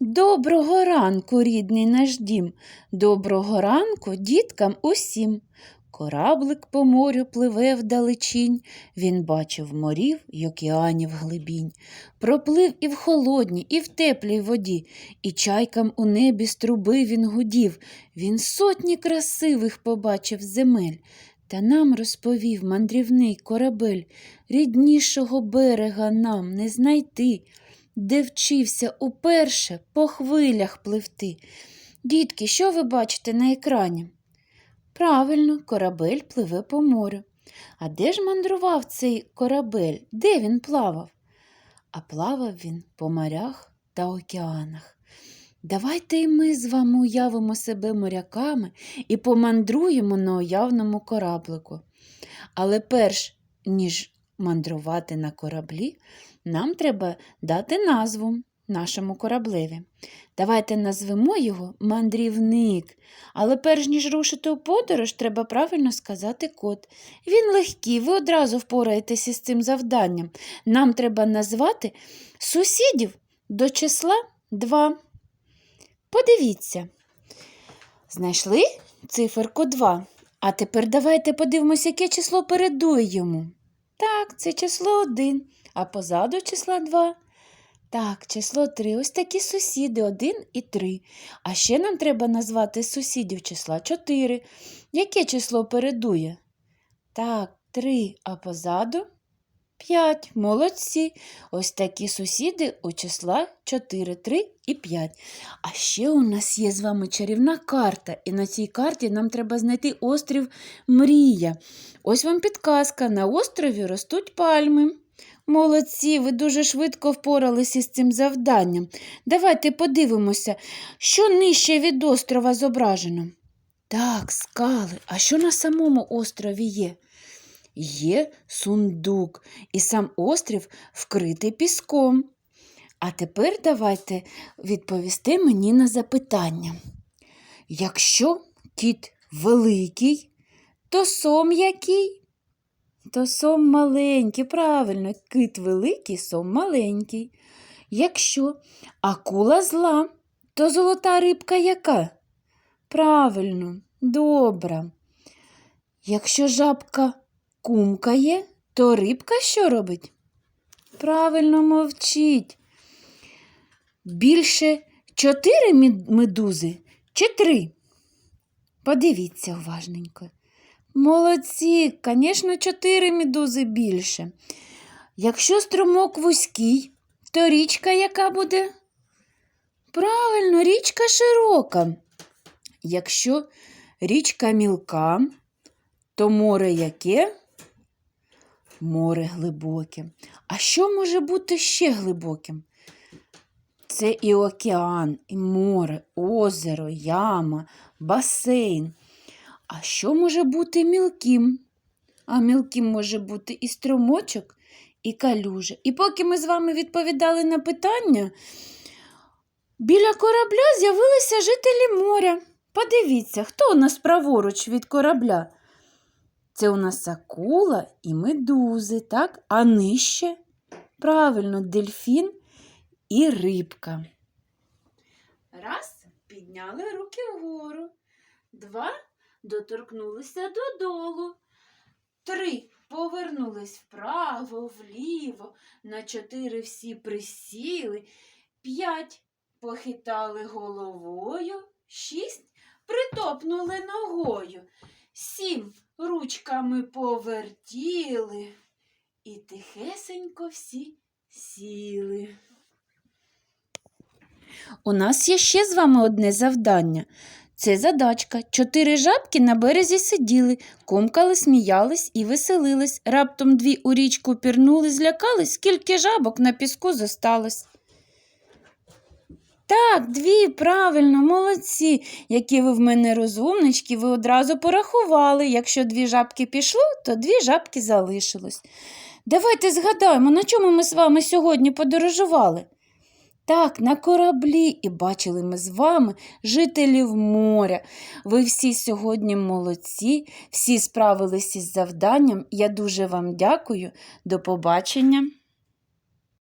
Доброго ранку, рідний наш дім, доброго ранку діткам усім. Кораблик по морю пливе вдалечінь, він бачив морів й океанів глибінь. Проплив і в холодній, і в теплій воді, і чайкам у небі з труби він гудів. Він сотні красивих побачив земель. Та нам розповів мандрівний корабель, ріднішого берега нам не знайти, де вчився уперше по хвилях пливти. Дітки, що ви бачите на екрані? Правильно, корабель пливе по морю. А де ж мандрував цей корабель? Де він плавав? А плавав він по морях та океанах. Давайте і ми з вами уявимо себе моряками і помандруємо на уявному кораблику. Але перш ніж мандрувати на кораблі, нам треба дати назву нашому кораблеві. Давайте назвемо його мандрівник. Але перш ніж рушити у подорож, треба правильно сказати код. Він легкий, ви одразу впораєтеся з цим завданням. Нам треба назвати сусідів до числа 2. Подивіться. Знайшли циферку 2. А тепер давайте подивимося, яке число передує йому. Так, це число 1, а позаду числа 2. Так, число 3. Ось такі сусіди 1 і 3. А ще нам треба назвати сусідів числа 4. Яке число передує? Так, 3, а позаду 5. Молодці. Ось такі сусіди у числа 4, 3 і 5. А ще у нас є з вами чарівна карта, і на цій карті нам треба знайти острів Мрія. Ось вам підказка: на острові ростуть пальми. Молодці, ви дуже швидко впоралися з цим завданням. Давайте подивимося, що нижче від острова зображено. Так, скали. А що на самому острові є? Є сундук, і сам острів вкритий піском. А тепер давайте відповісти мені на запитання. Якщо кіт великий, то сом який? То сом маленький, правильно, кит великий, сом маленький. Якщо акула зла, то золота рибка яка? Правильно, добра. Якщо жабка кумкає, то рибка що робить? Правильно мовчить. Більше чотири медузи чи три? Подивіться уважненько. Молодці, звісно, чотири медузи більше. Якщо струмок вузький, то річка яка буде? Правильно, річка широка. Якщо річка мілка, то море яке? Море глибоке. А що може бути ще глибоким? Це і океан, і море, озеро, яма, басейн. А що може бути мілким? А мілким може бути і струмочок, і калюжа. І поки ми з вами відповідали на питання, біля корабля з'явилися жителі моря. Подивіться, хто у нас праворуч від корабля? Це у нас акула і медузи, так? А нижче? Правильно, дельфін і рибка. Раз, підняли руки вгору. Два, доторкнулися додолу. Три, повернулись вправо, вліво. На чотири всі присіли. П'ять, похитали головою. Шість, притопнули ногою. Сім, ручками повертіли. І тихесенько всі сіли. У нас є ще з вами одне завдання. Це задачка. Чотири жабки на березі сиділи, комкали, сміялись і веселились. Раптом дві у річку пірнули, злякались, скільки жабок на піску зосталось. Так, дві, правильно, молодці. Які ви в мене розумнички, ви одразу порахували. Якщо дві жабки пішло, то дві жабки залишилось. Давайте згадаємо, на чому ми з вами сьогодні подорожували. Так, на кораблі і бачили ми з вами жителів моря. Ви всі сьогодні молодці, всі справилися із завданням. Я дуже вам дякую. До побачення.